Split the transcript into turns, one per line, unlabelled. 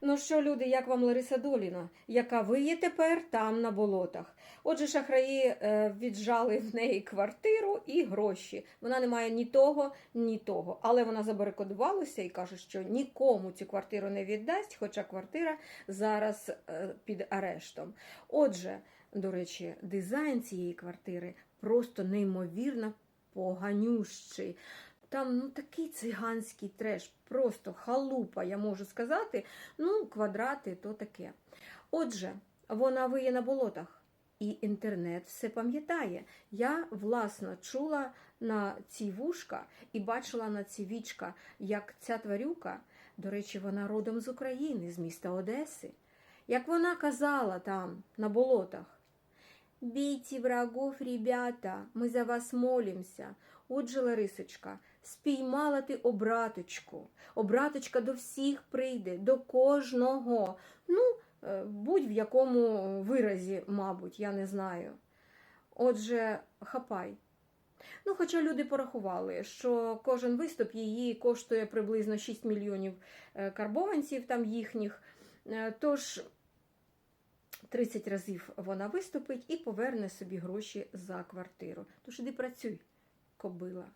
Ну що, люди, як вам Лариса Доліна, яка ви є тепер там на болотах? Отже, шахраї е, віджали в неї квартиру і гроші. Вона не має ні того, ні того. Але вона забарикодувалася і каже, що нікому цю квартиру не віддасть, хоча квартира зараз е, під арештом. Отже, до речі, дизайн цієї квартири просто неймовірно поганющий. Там ну такий циганський треш, просто халупа, я можу сказати. Ну, квадрати то таке. Отже, вона виє на болотах, і інтернет все пам'ятає. Я власно чула на ці вушка і бачила на ці вічка, як ця тварюка, до речі, вона родом з України, з міста Одеси. Як вона казала там, на болотах. Бійте врагов, ребята, ми за вас молимося. Отже, Ларисочка, спіймала ти обраточку. Обраточка до всіх прийде, до кожного. Ну, е, будь в якому виразі, мабуть, я не знаю. Отже, хапай. Ну, хоча люди порахували, що кожен виступ її коштує приблизно 6 мільйонів е, карбованців там їхніх. Е, Тож 30 разів вона виступить і поверне собі гроші за квартиру. Тож іди працюй, кобила.